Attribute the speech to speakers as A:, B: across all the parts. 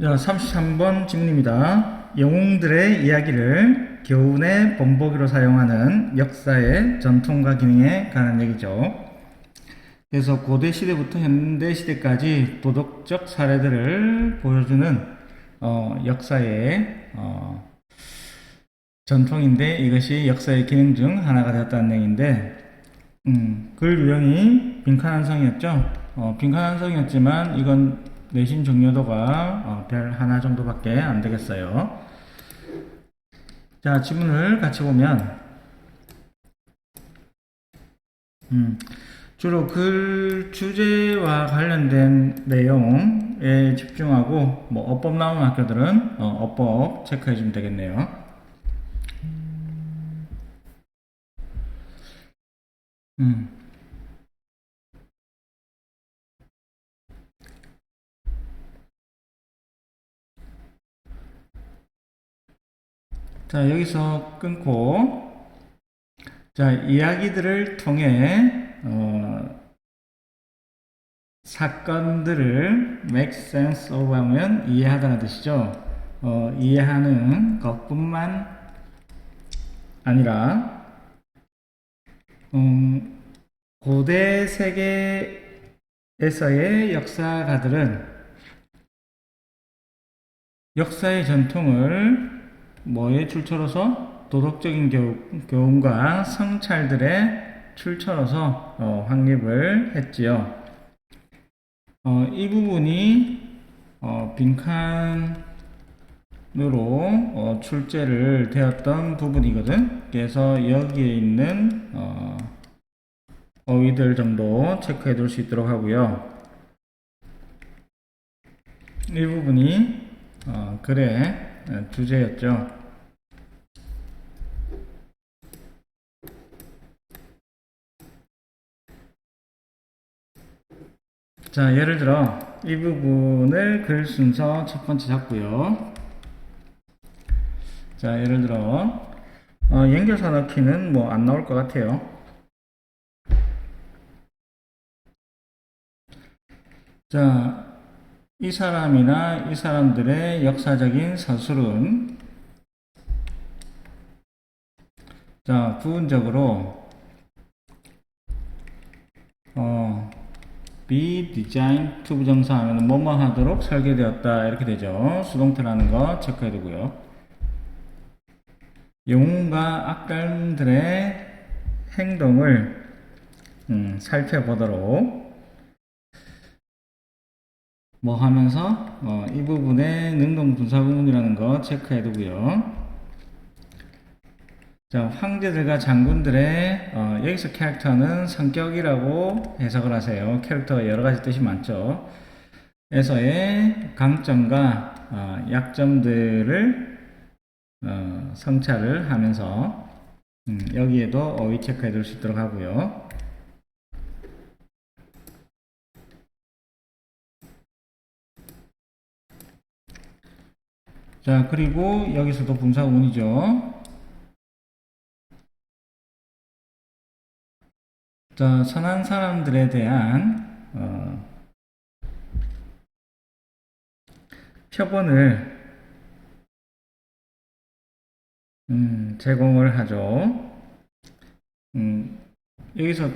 A: 자, 33번 질문입니다. 영웅들의 이야기를 교훈의 본보기로 사용하는 역사의 전통과 기능에 관한 얘기죠. 그래서 고대 시대부터 현대 시대까지 도덕적 사례들을 보여주는 어, 역사의 어, 전통인데 이것이 역사의 기능 중 하나가 되었다는 얘기인데 음, 글 유형이 빈칸한성이었죠. 어, 빈칸한성이었지만 이건 내신 정료도가 어, 별 하나 정도밖에 안 되겠어요. 자, 지문을 같이 보면 음, 주로 글 주제와 관련된 내용에 집중하고 뭐 어법 나오는 학교들은 어, 어법 체크해 주면 되겠네요. 음. 자, 여기서 끊고, 자, 이야기들을 통해, 어, 사건들을 make sense of 하면 이해하다는 뜻이죠. 어, 이해하는 것뿐만 아니라, 음, 고대 세계에서의 역사가들은 역사의 전통을 뭐에 출처로서 도덕적인 교, 교훈 과 성찰들의 출처로서 어, 확립을 했지요. 어, 이 부분이 어, 빈칸으로 어, 출제를 되었던 부분이거든. 그래서 여기에 있는 어, 어휘들 정도 체크해 둘 수 있도록 하고요. 이 부분이 어, 글의 주제였죠. 자, 예를 들어 이 부분을 글 순서 첫 번째 잡고요. 자, 예를 들어 어, 연결사 넣기는 뭐 안 나올 것 같아요. 자, 이 사람이나 이 사람들의 역사적인 서술은 자, 부분적으로 어, be designed to 부정사 하면 뭐뭐 하도록 설계되었다 이렇게 되죠. 수동태라는 거 체크해 두고요. 영웅과 악당들의 행동을 음, 살펴보도록 뭐 하면서 어, 이 부분에 능동 분사 부분이라는 거 체크해 두고요. 자, 황제들과 장군들의 어, 여기서 캐릭터는 성격이라고 해석을 하세요. 캐릭터가 여러 가지 뜻이 많죠. 에서의 강점과 어, 약점들을 어, 성찰을 하면서 음, 여기에도 어휘 체크해 둘 수 있도록 하고요. 자, 그리고 여기서도 분사구문이죠. 자, 선한 사람들에 대한 어, 표본을 음, 제공을 하죠. 음, 여기서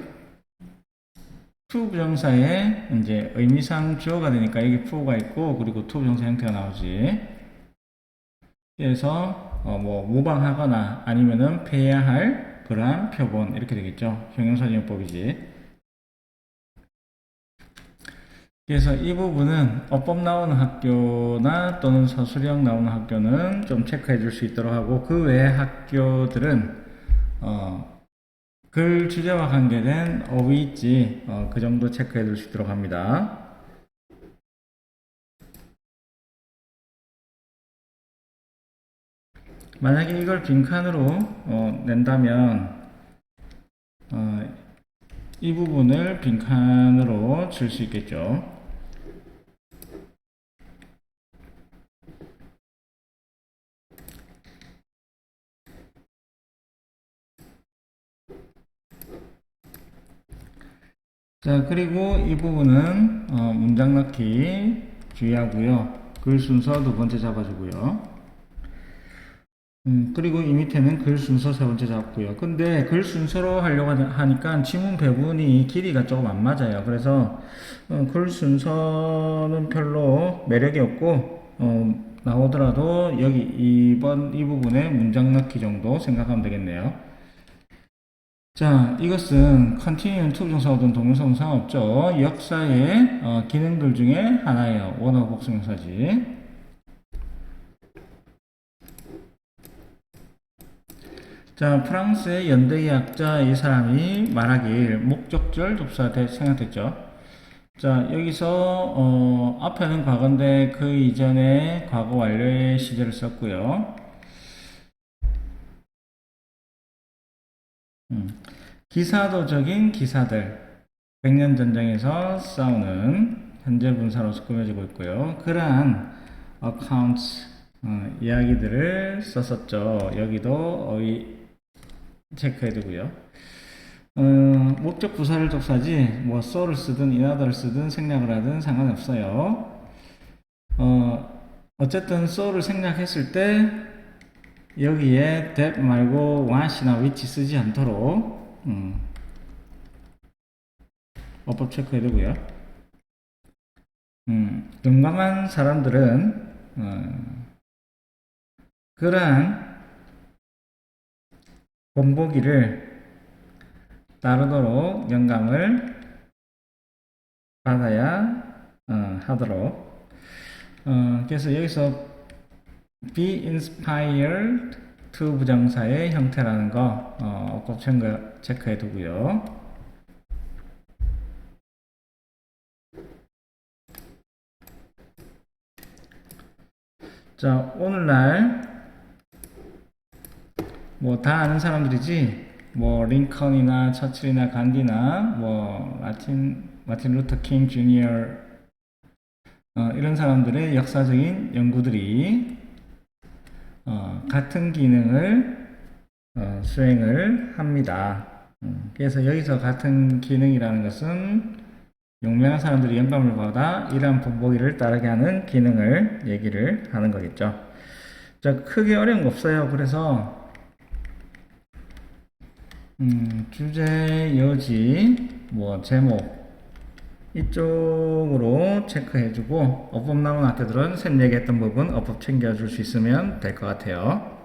A: to 부정사에 이제 의미상 주어가 되니까 여기 to가 있고 그리고 to 부정사 형태가 나오지. 그래서 어, 뭐 모방하거나 아니면은 패야 할 그러한 표본 이렇게 되겠죠. 형용사진법이지. 그래서 이 부분은 어법 나오는 학교나 또는 서술형 나오는 학교는 좀 체크해 줄 수 있도록 하고 그 외의 학교들은 어, 글 주제와 관계된 어휘 있지 어, 그 정도 체크해 줄 수 있도록 합니다. 만약에 이걸 빈칸으로 어, 낸다면 어, 이 부분을 빈칸으로 줄 수 있겠죠. 자, 그리고 이 부분은 어, 문장 넣기 주의하고요. 글 순서 두 번째 잡아주고요. 음, 그리고 이 밑에는 글 순서 세 번째 잡고요. 근데 글 순서로 하려고 하니- 하니까 지문 배분이 길이가 조금 안 맞아요. 그래서 어, 글 순서는 별로 매력이 없고 어, 나오더라도 여기 이번 이 부분에 문장 넣기 정도 생각하면 되겠네요. 자, 이것은 continuing to 부정사든 동명사든 상관없죠. 역사의 어, 기능들 중에 하나예요. 원어 복수명사지. 자, 프랑스의 연대의학자 이 사람이 말하길 목적절 되- 생각됐죠. 자, 여기서 어, 앞에는 과거인데 그 이전에 과거 완료의 시제를 썼고요. 음, 기사도적인 기사들, 백년 전쟁에서 싸우는 현재 분사로서 꾸며지고 있고요. 그러한 accounts 어, 이야기들을 썼었죠. 여기도 어휘 체크해두고요. 어, 목적 부사를 접사지 뭐 so를 쓰든 inother를 쓰든 생략을 하든 상관없어요. 어, 어쨌든 so를 생략했을 때 여기에 that 말고 what이나 which 쓰지 않도록 음, 어법 체크해두고요. 음, 용감한 사람들은 어, 그러한 본보기를 따르도록 영감을 받아야 어, 하도록 어, 그래서 여기서 be inspired to 부정사의 형태라는 거 어, 꼭 체크, 체크해 두고요. 자, 오늘날 뭐 다 아는 사람들이지 뭐 링컨이나 처칠이나 간디나 뭐 마틴 마틴 루터 킹 주니어 어, 이런 사람들의 역사적인 연구들이 어, 같은 기능을 어, 수행을 합니다. 음, 그래서 여기서 같은 기능이라는 것은 용맹한 사람들이 영감을 받아 이러한 본보기를 따르게 하는 기능을 얘기를 하는 거겠죠. 자, 크게 어려운 거 없어요. 그래서 음, 주제, 여지, 뭐 제목 이쪽으로 체크해주고 어법 나온 학교들은 쌤 얘기했던 부분 어법 챙겨줄 수 있으면 될 것 같아요.